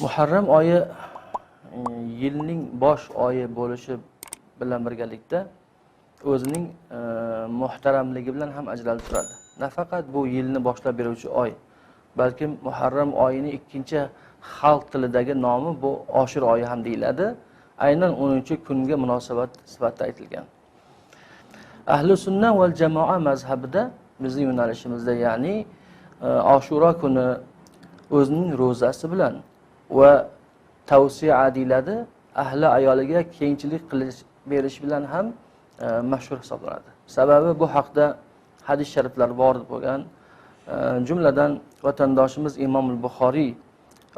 muharram oyi e, yilning bosh oyi bo'lishi bilan birgalikda o'zining e, muhtaramligi bilan ham ajralib turadi. Nafaqat bu yilni boshlab beruvchi oy balki muharram oyini ikkinchi xalq tilidagi nomi bu oshir oyi ham deyiladi. Aynan o'ninchi kunga munosabat sifatida aytilgan. Ahli sunna va jamoa mazhabida bizning yo'nalishimizda ya'ni e, oshuro kuni o'zining ro'zasi bilan va tavsiya deyiladi ahli ayoliga kengchilik qilish berish bilan ham e, mashhur hisoblanadi. Sababi bu haqda hadis shariflar vorid bo'lgan. E, jumladan vatandoshimiz imom buxoriy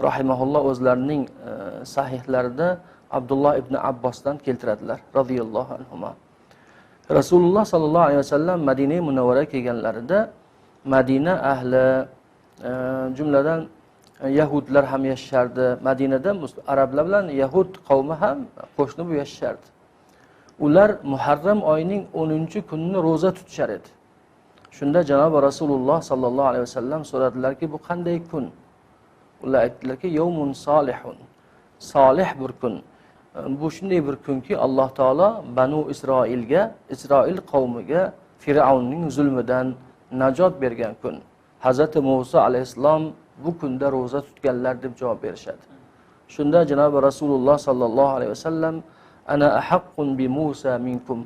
rahimaulloh o'zlarining e, sahihlarida abdulloh ibn abbosdan keltiradilar roziyallohu anhu rasululloh sollallohu alayhi vasallam madina munavvara kelganlarida madina ahli e, jumladan yahudlar ham yashashardi madinada arablar bilan yahud qavmi ham qo'shni bo'lib yashashardi ular muharram oyining o'ninchi kunini ro'za tutishar edi. Shunda janobi rasululloh sollallohu alayhi vasallam so'radilarki bu qanday kun? Ular aytdilarki yovmun solihun. Solih bir kun. Bu shunday bir kunki alloh taolo banu isroilga isroil qavmiga fir'avnning zulmidan najot bergan kun. Hazrati muso alayhissalom bu kunda ro'za tutganlar deb javob berishadi. Shunda janobi rasululloh sollallohu alayhi vasallam ana ahaqqun bi musa minkum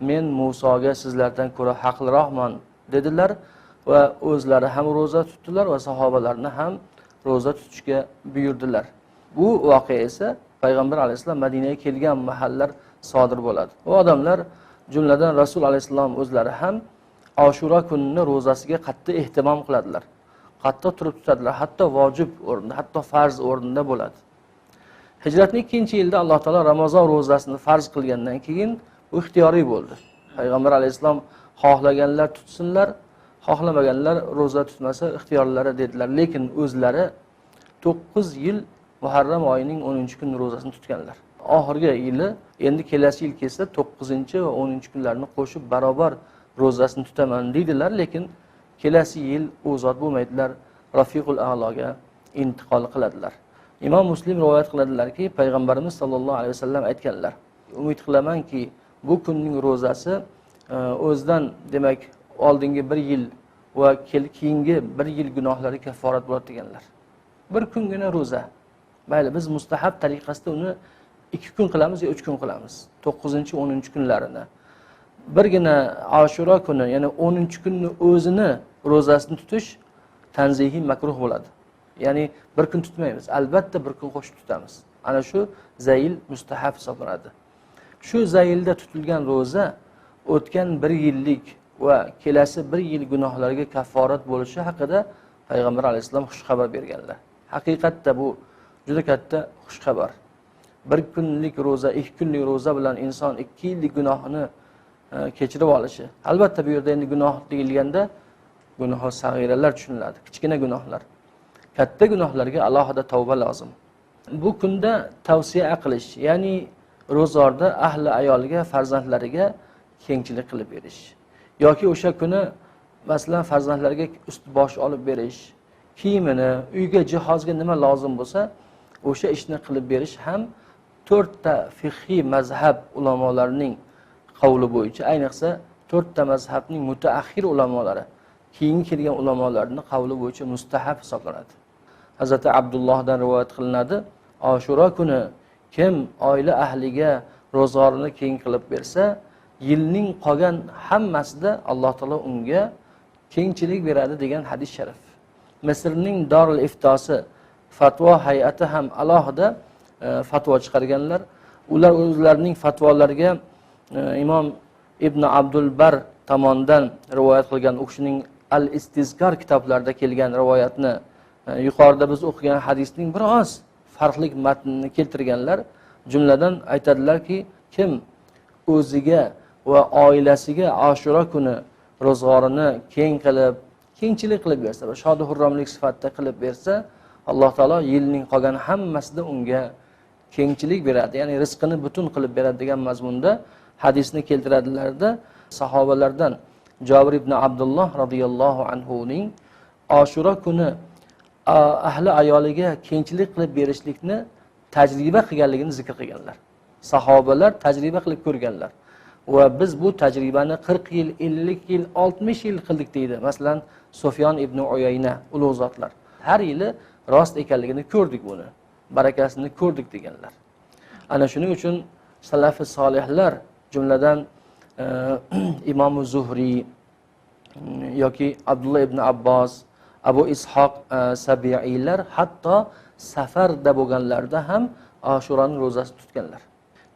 men musoga sizlardan ko'ra haqliroqman dedilar va o'zlari ham ro'za tutdilar va sahobalarni ham ro'za tutishga buyurdilar. Bu voqea esa payg'ambar alayhissalom madinaga kelgan mahallar sodir bo'ladi. U odamlar jumladan rasul alayhissalom o'zlari ham oshura kunini ro'zasiga qattiq ehtimom qiladilar. Hatto turib tutadilar hatto vojib o'rnida hatto farz o'rnida bo'ladi. Hijratni ikkinchi yilda alloh taolo ramazon ro'zasini farz qilgandan keyin u ixtiyoriy bo'ldi. Payg'ambar alayhissalom xohlaganlar tutsinlar xohlamaganlar ro'za tutmasa ixtiyorlari dedilar. Lekin o'zlari to'qqiz yil muharram oyining o'ninchi kuni ro'zasini tutganlar. Oxirgi yili endi kelasi yil kelsa to'qqizinchi va o'ninchi kunlarni qo'shib barobar ro'zasini tutaman deydilar. Lekin kelasi yil u zot bo'lmaydilar rafiqul aloga intiqol qiladilar. Imom muslim rivoyat qiladilarki payg'ambarimiz sollallohu alayhi vasallam aytganlar umid qilamanki bu kunning ro'zasi e, o'zidan demak oldingi bir yil va keyingi bir yil gunohlari kafforat bo'ladi deganlar. Bir kungina ro'za. Mayli biz mustahab tariqasida uni ikki kun qilamiz yo uch kun qilamiz? To'qqizinchi o'ninchi kunlarini. Birgina oshuro kuni ya'ni o'ninchi kunni o'zini ro'zasini tutish tanzihiy makruh bo'ladi. Ya'ni bir kun tutmaymiz albatta bir kun qo'shib tutamiz. Ana shu zayil mustahab hisoblanadi. Shu zayilda tutilgan ro'za o'tgan bir yillik va kelasi bir yil gunohlarga kafforat bo'lishi haqida payg'ambar alayhissalom xushxabar berganlar. Haqiqatda bu juda katta xushxabar. Bir kunlik ro'za ikki kunlik ro'za bilan inson ikki yillik gunohini E, kechirib olishi. Albatta bu yerda endi gunoh deyilganda gunohi sag'iralar tushuniladi kichkina gunohlar. Katta gunohlarga alohida tavba lozim. Bu kunda tavsiya qilish ya'ni ro'zorda ahli ayoliga farzandlariga kengchilik qilib berish yoki o'sha kuni masalan farzandlarga ust bosh olib berish kiyimini uyga jihozga nima lozim bo'lsa o'sha ishni qilib berish ham to'rtta fiqhiy mazhab ulamolarining qavli bo'yicha. Ayniqsa to'rtta mazhabning mutaaxir ulamolari keyingi kelgan ulamolarni qavli bo'yicha mustahab hisoblanadi. Hazrati abdullohdan rivoyat qilinadi oshuro kuni kim oila ahliga ro'zg'orini keng qilib bersa yilning qolgan hammasida alloh taolo unga kengchilik beradi degan hadis sharif. Misrning dorul iftosi fatvo hay'ati ham alohida e, fatvo chiqarganlar ular o'zlarining fatvolariga imom ibn abdul bar tomonidan rivoyat qilgan. U kishining al istizkor kitoblarida kelgan rivoyatni yuqorida biz o'qigan hadisning biroz farqli matnini keltirganlar jumladan aytadilarki kim o'ziga va oilasiga oshiro kuni ro'zg'orini keng qilib kengchilik qilib bersa va shodi hurromlik sifatida qilib bersa alloh taolo yilning qolgan hammasida unga kengchilik beradi ya'ni rizqini butun qilib beradi degan mazmunda hadisni keltiradilarda sahobalardan jobir ibn abdulloh roziyallohu anhuning oshura kuni ahli ayoliga kengchilik qilib berishlikni tajriba qilganligini zikr qilganlar. Sahobalar tajriba qilib ko'rganlar. Va biz bu tajribani qirq yil ellik yil oltmish yil qildik deydi. Masalan sufyon ibn uyayna ulug' zotlar. Har yili rost ekanligini ko'rdik buni. Barakasini ko'rdik deganlar. Ana shuning uchun salafi solihlar jumladan e, imomi zuhriy e, yoki abdulloh ibn abbos abu ishoq e, sabiiylar hatto safarda bo'lganlarida ham ashuroni ro'zasini tutganlar.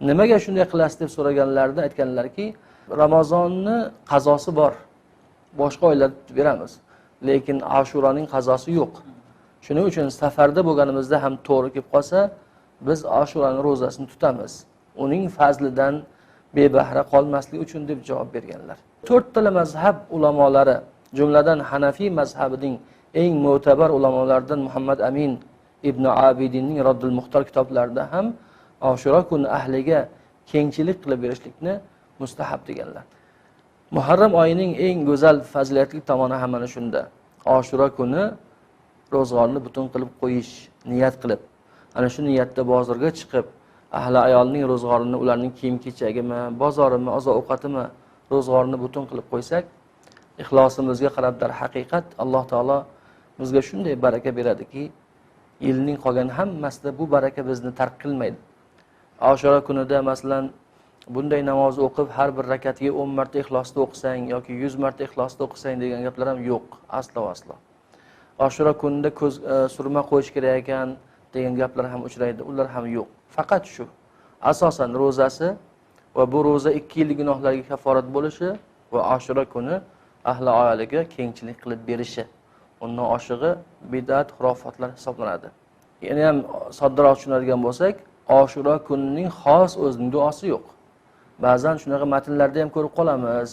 Nimaga shunday qilasiz deb so'raganlarida aytganlarki ramazonni qazosi bor. Boshqa oylarda tutib beramiz. Lekin ashuroning qazosi yo'q. Shuning uchun safarda bo'lganimizda ham to'g'ri kelib qolsa biz ashurani ro'zasini tutamiz. Uning fazlidan bebahra qolmaslik uchun deb javob berganlar. To'rttala mazhab ulamolari jumladan hanafiy mazhabining eng mo'tabar ulamolaridan muhammad amin ibn abidinning roddul muxtor kitoblarida ham oshuro kuni ahliga kengchilik qilib berishlikni mustahab deganlar. Muharram oyining eng go'zal fazilatli tomoni ham mana shunda. Oshuro kuni ro'zg'orni butun qilib qo'yish niyat qilib ana shu niyatda bozorga chiqib ahli ayolning ro'zg'orini ularning kiyim kechagimi bozorimi oziq ovqatimi ro'zg'orini butun qilib qo'ysak ixlosimizga qarab darhaqiqat alloh taolo bizga shunday baraka beradiki yilning qolgan hammasida bu baraka bizni tark qilmaydi. Oshura kunida masalan bunday namoz o'qib har bir rakatiga o'n marta ixlosda o'qisang yoki yuz marta ixlosda o'qisang degan gaplar ham yo'q aslo aslo. Oshura kunida ko'z e, surma qo'yish kerak ekan degan gaplar ham uchraydi ular ham yo'q. Faqat shu. Asosan ro'zasi va bu ro'za ikki yillik gunohlarga kafforat bo'lishi va ashura kuni ahli oiliga kengchilik qilib berishi. Undan oshig'i bidat xurofotlar hisoblanadi. Yana ham soddaroq tushunadigan bo'lsak oshura kunining xos o'zining duosi yo'q. Ba'zan shunaqa matnlarda ham ko'rib qolamiz.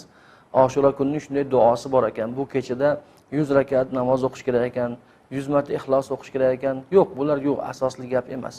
Oshura kunining shunday duosi bor ekan. Bu kechada yuz rakat namoz o'qish kerak ekan yuz marta ixlos o'qish kerak ekan. Yo'q bular yo'q asosli gap emas.